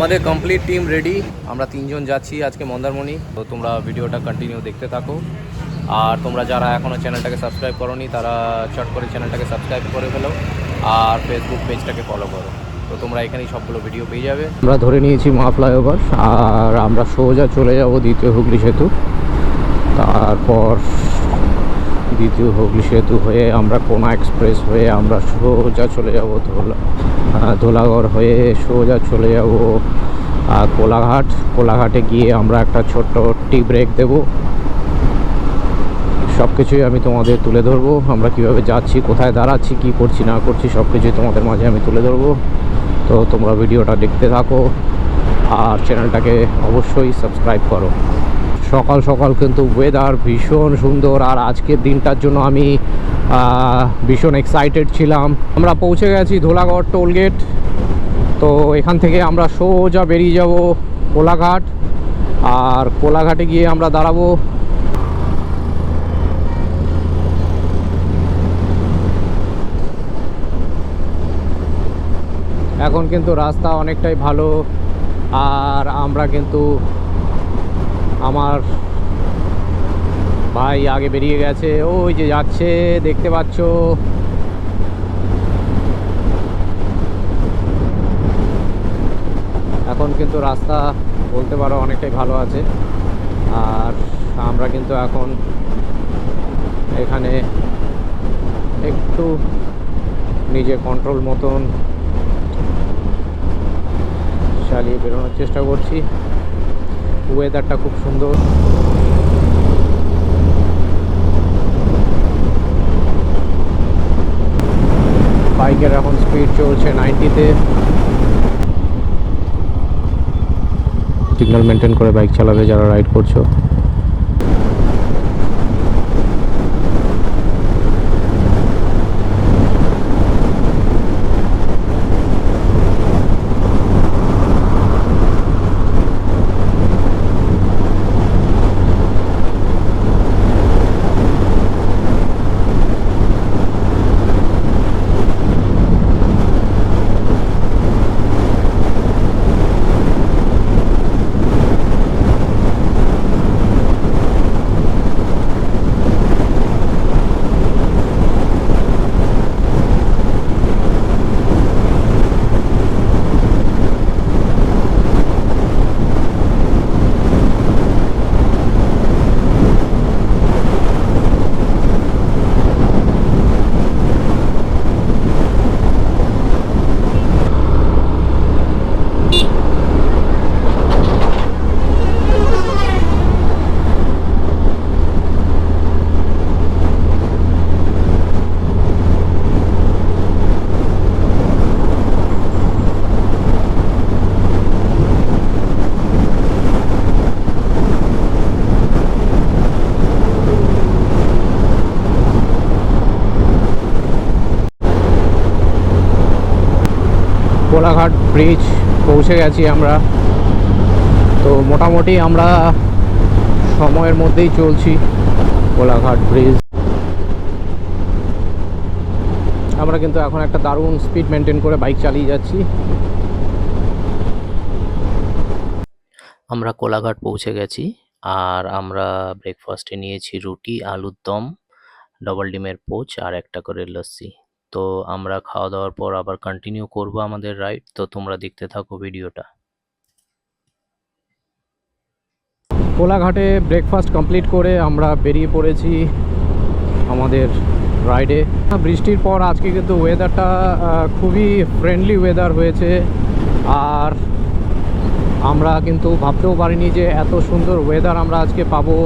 আমাদের complete team ready আমরা তিনজন যাচ্ছি আজকে মন্দারমণি। তো তোমরা ভিডিওটা কন্টিনিউ দেখতে থাকো। আর তোমরা যারা এখনও চ্যানেলটাকে সাবস্ক্রাইব করোনি, তারা চট করে চ্যানেলটাকে সাবস্ক্রাইব করে ফেলো। আর ফেসবুক পেজটাকে ফলো করো। তো তোমরা এখানেই সবগুলো ভিডিও পেয়ে যাবে। আমরা ধরে নিয়েছি মা ফ্লাইওভার আর আমরা সোজা চলে যাব দ্বিতীয় হুগলি সেতু। তারপর দ্বিতীয় হুগলি সেতু হয়ে আমরা কোনা এক্সপ্রেস হয়ে আমরা সোজা চলে যাব ধোলা ধোলাগড় হয়ে সোজা চলে যাব কোলাঘাট। কোলাঘাটে গিয়ে আমরা একটা ছোট্ট টি ব্রেক দেবো। সব কিছুই আমি তোমাদের তুলে ধরবো। আমরা কীভাবে যাচ্ছি, কোথায় দাঁড়াচ্ছি, কি করছি, না করছি সব কিছুই তোমাদের মাঝে আমি তুলে ধরবো। তো তোমরা ভিডিওটা দেখতে থাকো। আর চ্যানেলটাকে অবশ্যই সাবস্ক্রাইব করো। সকাল সকাল কিন্তু ওয়েদার ভীষণ সুন্দর আর আজকের দিনটার জন্য আমি ভীষণ এক্সাইটেড ছিলাম। আমরা পৌঁছে গেছি ধোলাগড় টোলগেট তো এখান থেকে আমরা সোজা বেরিয়ে যাব কোলাঘাট। আর কোলাঘাটে গিয়ে আমরা দাঁড়াবো। এখন কিন্তু রাস্তা অনেকটাই ভালো। আর আমরা কিন্তু আমার ভাই আগে বেরিয়ে গেছে। ওই যে যাচ্ছে, দেখতে পাচ্ছ। এখন কিন্তু রাস্তা বলতে পারো অনেকটাই ভালো আছে। আর আমরা কিন্তু এখন এখানে একটু নিজের কন্ট্রোল মতন চালিয়ে বেরোনোর চেষ্টা করছি। ওয়েদারটা খুব সুন্দর। বাইকের এখন স্পিড চলছে নাইনটিতে সিগন্যাল মেনটেন করে বাইক চালাবে যারা রাইড করছ। কোলাঘাট ব্রিজ পৌঁছে গেছি আমরা। তো মোটামুটি আমরা সময়ের মধ্যেই চলছি কোলাঘাট ব্রিজ। আমরা কিন্তু এখন একটা দারুণ স্পিড মেনটেন করে বাইক চালিয়ে যাচ্ছি। আমরা কোলাঘাট পৌঁছে গেছি আর আমরা ব্রেকফাস্টে নিয়েছি রুটি, আলুর দম ডবল ডিমের পোচ আর একটা করে লস্যি। তো আমরা খাওয়া দাওয়ার পর আবার কন্টিনিউ করব আমাদের রাইড তো তোমরা দেখতে থাকো ভিডিওটা কোলাঘাটে ব্রেকফাস্ট কমপ্লিট করে আমরা বেরিয়ে পড়েছি আমাদের রাইডে বৃষ্টির পর আজকে কিন্তু ওয়েদারটা খুবই ফ্রেন্ডলি ওয়েদার হয়েছে। আর আমরা কিন্তু ভাবতেও পারিনি যে এত সুন্দর ওয়েদার আমরা আজকে পাবো।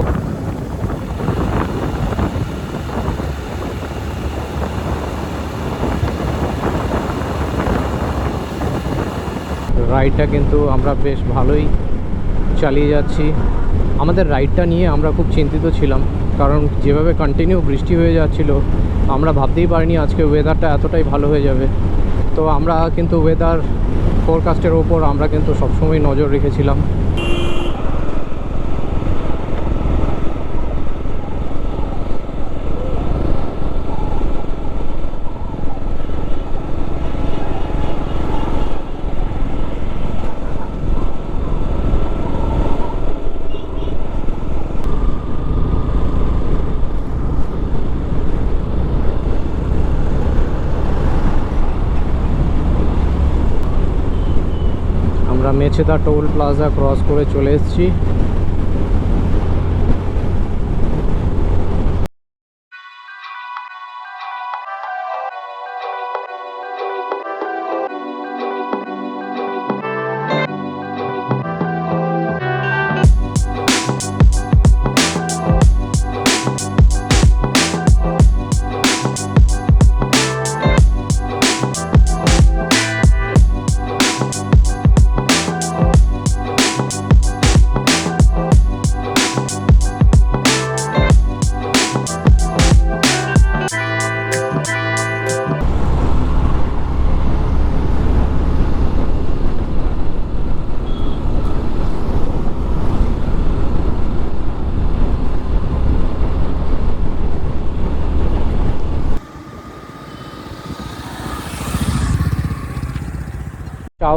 রাইডটা কিন্তু আমরা বেশ ভালোই চালিয়ে যাচ্ছি। আমাদের রাইডটা নিয়ে আমরা খুব চিন্তিত ছিলাম, কারণ যেভাবে কন্টিনিউ বৃষ্টি হয়ে যাচ্ছিল, আমরা ভাবতেই পারিনি আজকে ওয়েদারটা এতটাই ভালো হয়ে যাবে। তো আমরা কিন্তু ওয়েদার ফোরকাস্টের ওপর আমরা কিন্তু সবসময় নজর রেখেছিলাম আমরা মেছেদা টোল প্লাজা ক্রস করে চলে এসেছি।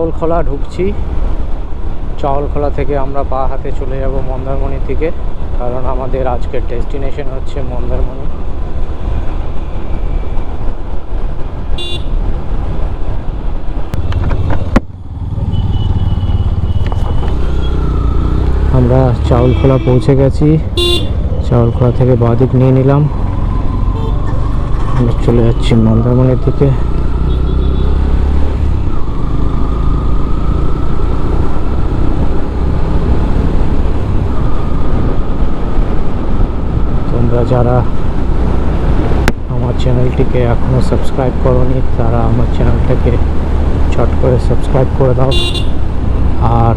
চাউলখোলা ঢুকছি। চাউলখোলা থেকে আমরা পা হাতে চলে যাব মন্দারমণির দিকে, কারণ আমাদের আজকের ডেস্টিনেশন হচ্ছে মন্দারমণি। আমরা চাউলখোলা পৌঁছে গেছি। চাউলখোলা থেকে বাদিক নিয়ে নিলাম। চলে যাচ্ছি মন্দারমণির দিকে। তোমরা যারা আমার চ্যানেলটিকে এখনও সাবস্ক্রাইব করোনি, তারা আমার চ্যানেলটাকে চট করে সাবস্ক্রাইব করে দাও। আর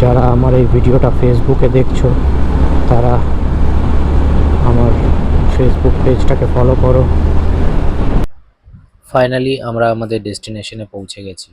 যারা আমার এই ভিডিওটা ফেসবুকে দেখছ, তারা আমার ফেসবুক পেজটাকে ফলো করো। ফাইনালি আমরা আমাদের ডেস্টিনেশনে পৌঁছে গেছি।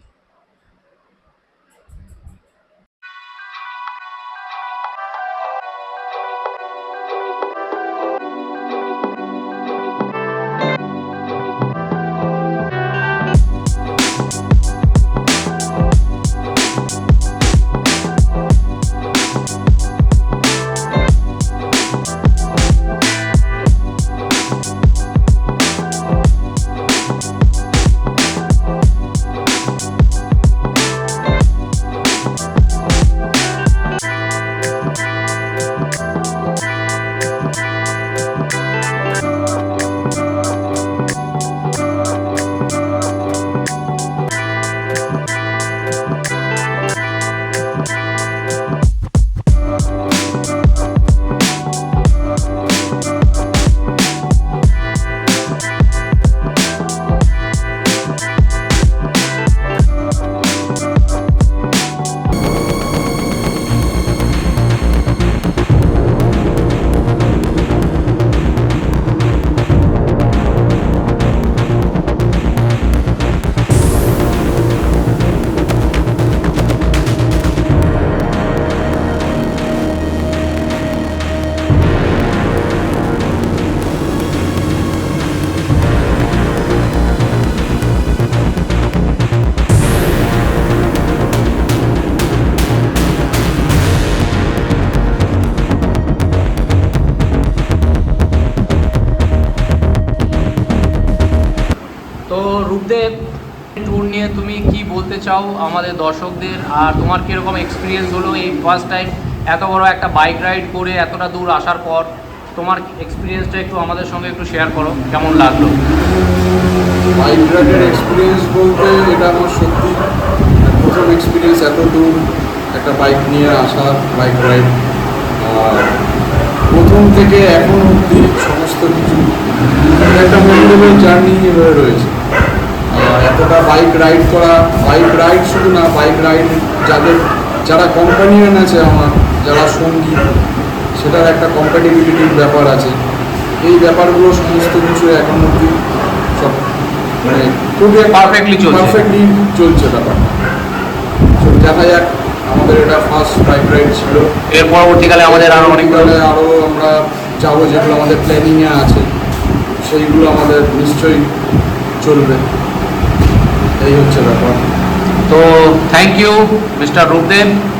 রূপদেব ট্যুর নিয়ে তুমি কি বলতে চাও আমাদের দর্শকদের? আর তোমার কীরকম এক্সপিরিয়েন্স হলো এই ফার্স্ট টাইম এত বড় একটা বাইক রাইড করে এতটা দূর আসার পর? তোমার এক্সপিরিয়েন্সটা একটু আমাদের সঙ্গে একটু শেয়ার করো, কেমন লাগল? বাইক রাইডের এক্সপিরিয়েন্স বলতে এটা আমার সত্যি প্রথম এক্সপিরিয়েন্স এত দূর একটা বাইক নিয়ে আসা বাইক রাইড প্রথম থেকে এখন অবধি সমস্ত কিছু একটা মেমোরেবল জার্নি হয়ে রয়েছে। এতটা বাইক রাইড করা বাইক রাইড শুধু না বাইক রাইড যাদের যারা কোম্পানিয়ান আছে আমার যারা সঙ্গী সেটার একটা কম্প্যাটিবিলিটির ব্যাপার আছে। এই ব্যাপারগুলো সমস্ত কিছু এখন অবধি সব মানে খুবই Perfectly চলছে। পারফেক্টলি চলছে ব্যাপারটা তো দেখা যাক আমাদের এটা ফার্স্ট বাইক রাইড ছিল। এর পরবর্তীকালে আমাদের আরও অনেক পরবর্তীকালে আরও আমরা যাব যেগুলো আমাদের প্ল্যানিংয়ে আছে সেইগুলো আমাদের নিশ্চয়ই চলবে। এই হচ্ছে ব্যাপার তো থ্যাংক ইউ মিস্টার রূপদেব